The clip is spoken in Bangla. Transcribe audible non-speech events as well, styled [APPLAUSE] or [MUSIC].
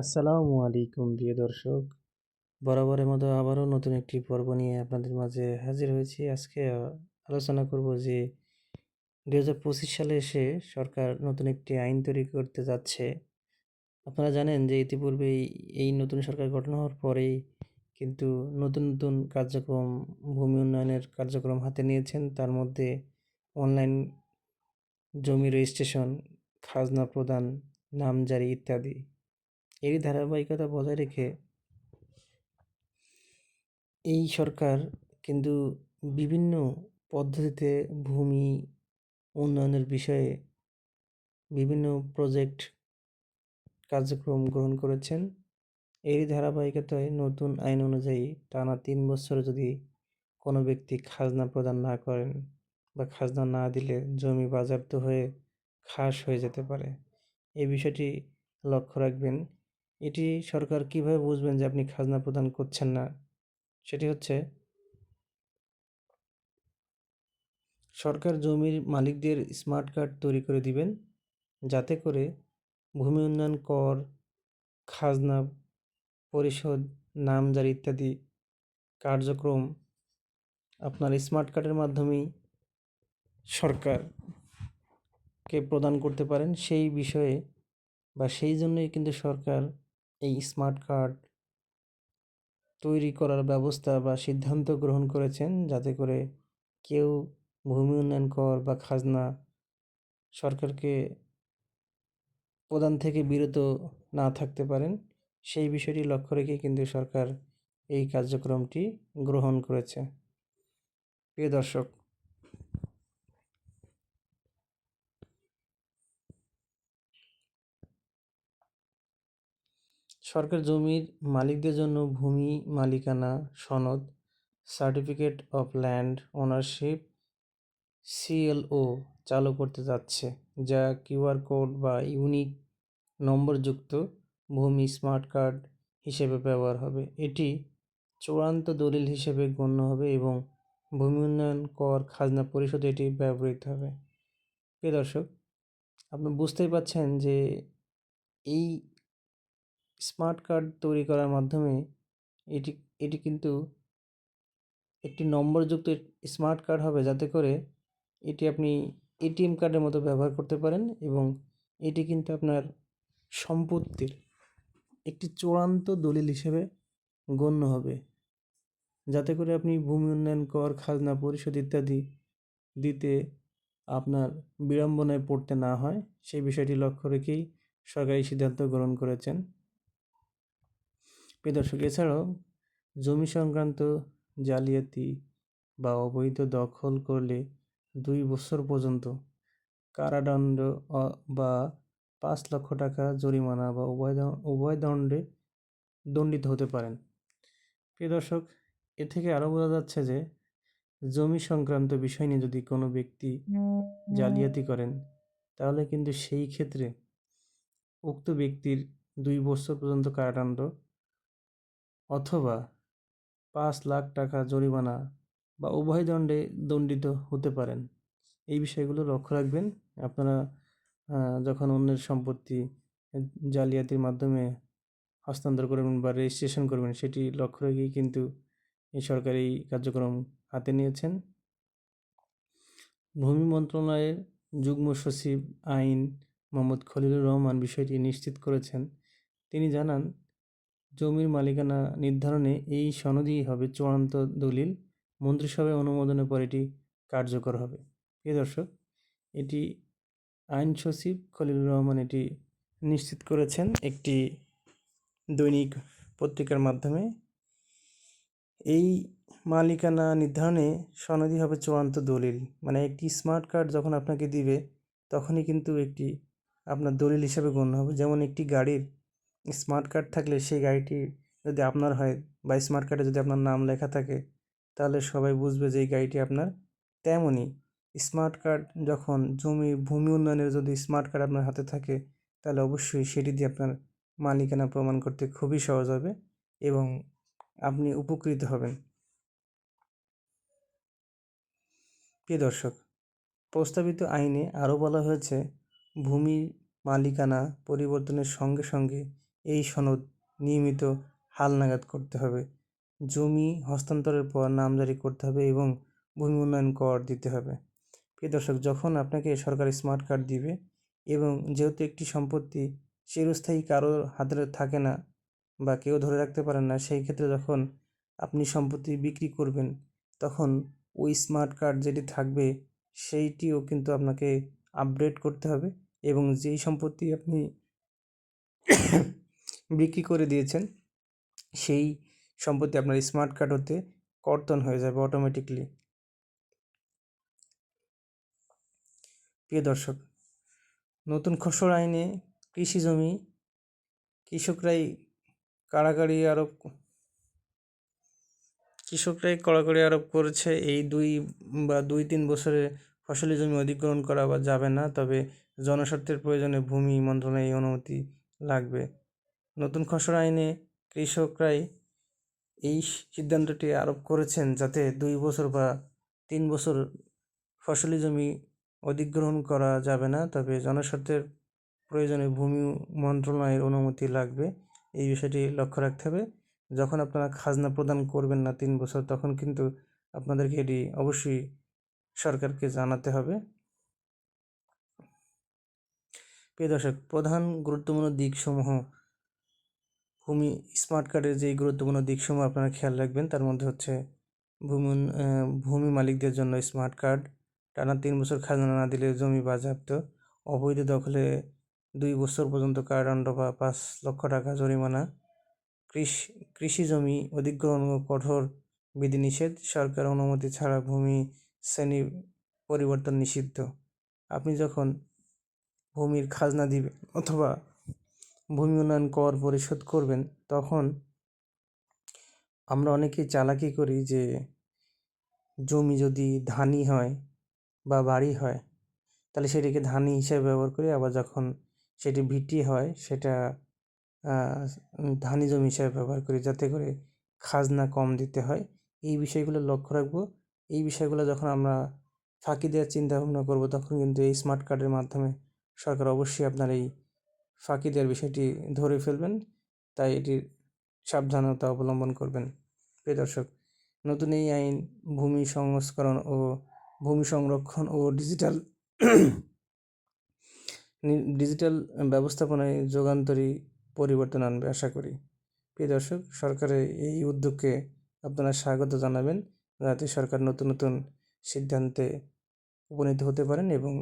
আসসালামু আলাইকুম, প্রিয় দর্শক। বরাবরের মতো আবারও নতুন একটি পর্ব নিয়ে আপনাদের মাঝে হাজির হয়েছি। আজকে আলোচনা করব যে দু হাজার পঁচিশ সালে এসে সরকার নতুন একটি আইন তৈরি করতে যাচ্ছে। আপনারা জানেন যে, ইতিপূর্বেই এই নতুন সরকার গঠন হওয়ার পরেই কিন্তু নতুন নতুন কার্যক্রম, ভূমি উন্নয়নের কার্যক্রম হাতে নিয়েছেন। তার মধ্যে অনলাইন জমি রেজিস্ট্রেশন, খাজনা প্রদান নামজারি ইত্যাদি। এরই ধারাবাহিকতা বজায় রেখে এই সরকার কিন্তু বিভিন্ন পদ্ধতিতে ভূমি উন্নয়নের বিষয়ে বিভিন্ন প্রজেক্ট কার্যক্রম গ্রহণ করেছেন। এরই ধারাবাহিকতায় নতুন আইন অনুযায়ী টানা তিন বছর যদি কোনো ব্যক্তি খাজনা প্রদান না করেন বা খাজনা না দিলে জমি বাজেয়াপ্ত হয়ে খাস হয়ে যেতে পারে। এই বিষয়টি লক্ষ্য রাখবেন এটি সরকার কীভাবে বুঝবেন যে আপনি খাজনা প্রদান করছেন না? সেটি হচ্ছে সরকার জমির মালিকদের স্মার্ট কার্ড তৈরি করে দিবেন, যাতে করে ভূমি উন্নয়ন কর, খাজনা পরিশোধ, নামজারি ইত্যাদি কার্যক্রম আপনার স্মার্ট কার্ডের মাধ্যমেই সরকারকে প্রদান করতে পারেন। সেই বিষয়ে বা সেই জন্যই কিন্তু সরকার এই স্মার্ট কার্ড তৈরি করার ব্যবস্থা বা সিদ্ধান্ত গ্রহণ করেছেন যাতে করে কেউ ভূমি উন্নয়ন কর বা খাজনা সরকারকে প্রদান থেকে বিরত না থাকতে পারেন। সেই বিষয়টি লক্ষ্য রেখে কিন্তু সরকার এই কার্যক্রমটি গ্রহণ করেছে। প্রিয় দর্শক সরকার জমির মালিকদের জন্য ভূমি মালিকানা, সনদ, certificate of land ownership CLO চালু করতে যাচ্ছে, যা কিউআর কোড বা ইউনিক নম্বরযুক্ত ভূমি স্মার্ট কার্ড হিসেবে ব্যবহার হবে। এটি চূড়ান্ত দলিল হিসেবে গণ্য হবে এবং ভূমি উন্নয়ন কর খাজনা পরিষদে এটি ব্যবহৃত হবে। প্রিয় দর্শক, আপনি বুঝতেই পাচ্ছেন যে এই স্মার্ট কার্ড তৈরি করার মাধ্যমে এটি এটি কিন্তু একটি নম্বরযুক্ত স্মার্ট কার্ড হবে যাতে করে এটি আপনি এটিএম কার্ডের মতো ব্যবহার করতে পারেন এবং এটি কিন্তু আপনার সম্পত্তির একটি চূড়ান্ত দলিল হিসেবে গণ্য হবে। যাতে করে আপনি ভূমি উন্নয়ন কর, খাজনা পরিশোধ ইত্যাদি দিতে আপনার বিড়ম্বনায় পড়তে না হয়, সেই বিষয়টি লক্ষ্য রেখেই সরকারি সিদ্ধান্ত গ্রহণ করেছেন। প্রিয় দর্শক এছাড়াও, জমি সংক্রান্ত জালিয়াতি বা অবৈধ দখল করলে দুই বছর পর্যন্ত কারাদণ্ড বা পাঁচ লক্ষ টাকা জরিমানা বা উভয় উভয় দণ্ডে দণ্ডিত হতে পারেন। প্রিয় দর্শক, এ থেকে আরও বোঝা যাচ্ছে যে, জমি সংক্রান্ত বিষয় নিয়ে যদি কোনো ব্যক্তি জালিয়াতি করেন, তাহলে কিন্তু সেই ক্ষেত্রে উক্ত ব্যক্তির দুই বছর পর্যন্ত কারাদণ্ড অথবা পাঁচ লাখ টাকা জরিমানা বা উভয় দণ্ডে দণ্ডিত হতে পারেন। এই বিষয়গুলো লক্ষ্য রাখবেন। আপনারা যখন অন্যের সম্পত্তি জালিয়াতির মাধ্যমে হস্তান্তর করবেন বা রেজিস্ট্রেশন করবেন, সেটি লক্ষ্য রেখেই কিন্তু এই সরকারি কার্যক্রম হাতে নিয়েছেন। ভূমি মন্ত্রণালয়ের যুগ্ম সচিব আইন মোহাম্মদ খলিলুর রহমান বিষয়টি নিশ্চিত করেছেন। তিনি জানান জমির মালিকানা নির্ধারণে এই সনদই হবে চূড়ান্ত দলিল। মন্ত্রিসভায় অনুমোদনের পর এটি কার্যকর হবে। প্রিয় দর্শক, এটি আইন সচিব খলিলুর রহমান এটি নিশ্চিত করেছেন একটি দৈনিক পত্রিকার মাধ্যমে। এই মালিকানা নির্ধারণে সনদই হবে চূড়ান্ত দলিল। মানে একটি স্মার্ট কার্ড যখন আপনাকে দিবে, তখনই কিন্তু একটি আপনার দলিল হিসাবে গণ্য হবে। যেমন একটি গাড়ির স্মার্ট কার্ড থাকলে সেই গাড়িটি যদি আপনার হয় বা স্মার্ট কার্ডে যদি আপনার নাম লেখা থাকে, তাহলে সবাই বুঝবে যে এই গাড়িটি আপনার তেমনই। স্মার্ট কার্ড যখন জমি, ভূমি উন্নয়নের যদি স্মার্ট কার্ড আপনার হাতে থাকে, তাহলে অবশ্যই সেটি দিয়ে আপনার মালিকানা প্রমাণ করতে খুবই সহজ হবে এবং আপনি উপকৃত হবেন। প্রিয় দর্শক, প্রস্তাবিত আইনে আরও বলা হয়েছে, ভূমি মালিকানা পরিবর্তনের সঙ্গে সঙ্গে এই সনদ নিয়মিত হালনাগাদ করতে হবে। জমি হস্তান্তরের পর নামজারি করতে হবে এবং ভূমি উন্নয়ন কর দিতে হবে। প্রিয় দর্শক, যখন আপনাকে সরকারি স্মার্ট কার্ড দিবে এবং যেহেতু একটি সম্পত্তি চিরস্থায়ী কারোর হাতে থাকে না বা কেউ ধরে রাখতে পারেন না, সেই ক্ষেত্রে যখন আপনি সম্পত্তি বিক্রি করবেন, তখন ওই স্মার্ট কার্ড যেটি থাকবে সেইটিও কিন্তু আপনাকে আপডেট করতে হবে এবং যেই সম্পত্তি আপনি বিক্রি করে দিয়েছেন, সেই সম্পত্তি আপনার স্মার্ট কার্ড হতে কর্তন হয়ে যাবে অটোমেটিকলি প্রিয় দর্শক, নতুন খসড়া আইনে কৃষি জমি, কৃষকরাই কাড়াকাড়ি আরোপ, কৃষকরাই কড়াকড়ি আরোপ করেছে এই দুই বা দুই তিন বছরে ফসলি জমি অধিগ্রহণ করা যাবে না, তবে জনস্বার্থের প্রয়োজনে ভূমি মন্ত্রণালয়ে অনুমতি লাগবে। নতুন খসড়া আইনে কৃষকরাই এই সিদ্ধান্তটি আরোপ করেছেন যাতে দুই বছর বা তিন বছর ফসলি জমি অধিগ্রহণ করা যাবে না। তবে জনস্বার্থের প্রয়োজনে ভূমি মন্ত্রণালয়ের অনুমতি লাগবে। এই বিষয়টি লক্ষ্য রাখতে হবে। যখন আপনারা খাজনা প্রদান করবেন না তিন বছর, তখন কিন্তু আপনাদেরকে এটি অবশ্যই সরকারকে জানাতে হবে। প্রিয় দর্শক, প্রধান গুরুত্বপূর্ণ দিকসমূহ ভূমি স্মার্ট কার্ডের যেই গুরুত্বপূর্ণ দিকসমূহ আপনারা খেয়াল রাখবেন, তার মধ্যে হচ্ছে ভূমি ভূমি মালিকদের জন্য স্মার্ট কার্ড টানা তিন বছর খাজনা না দিলে জমি বাজেয়াপ্ত, অবৈধ দখলে দুই বছর পর্যন্ত কারাদণ্ড বা পাঁচ লক্ষ টাকা জরিমানা, কৃষি কৃষি জমি অধিগ্রহণ ও কঠোর বিধিনিষেধ, সরকার অনুমতি ছাড়া ভূমি শ্রেণি পরিবর্তন নিষিদ্ধ। আপনি যখন ভূমির খাজনা দিবেন অথবা ভূমি উন্নয়ন কর পরিশোধ করবেন, তখন আমরা অনেকেই চালাকি করি যে জমি যদি ধানি হয় বা বাড়ি হয়, তাহলে সেটিকে ধানি হিসেবে ব্যবহার করি। আবার যখন সেটি ভিটি হয়, সেটা ধানি জমি হিসাবে ব্যবহার করি যাতে করে খাজনা কম দিতে হয়। এই বিষয়গুলো লক্ষ্য রাখব। এই বিষয়গুলো যখন আমরা ফাঁকি দেওয়ার চিন্তা ভাবনা করব, তখন কিন্তু এই স্মার্ট কার্ডের মাধ্যমে সরকার অবশ্যই আপনার এই ফাঁকি দেওয়ার বিষয়টি ধরে ফেলবেন, তাই এটির সাবধানতা অবলম্বন করবেন। প্রিয় দর্শক, নতুন এই আইন ভূমি সংস্করণ ও ভূমি সংরক্ষণ ও ডিজিটাল [CLEARS THROAT] ডিজিটাল ব্যবস্থাপনায় যুগান্তরী পরিবর্তন আনবে আশা করি। প্রিয় দর্শক, সরকারের এই উদ্যোগকে আপনারা স্বাগত জানাবেন। যাতে সরকার নতুন নতুন সিদ্ধান্তে উপনীত হতে পারেন এবং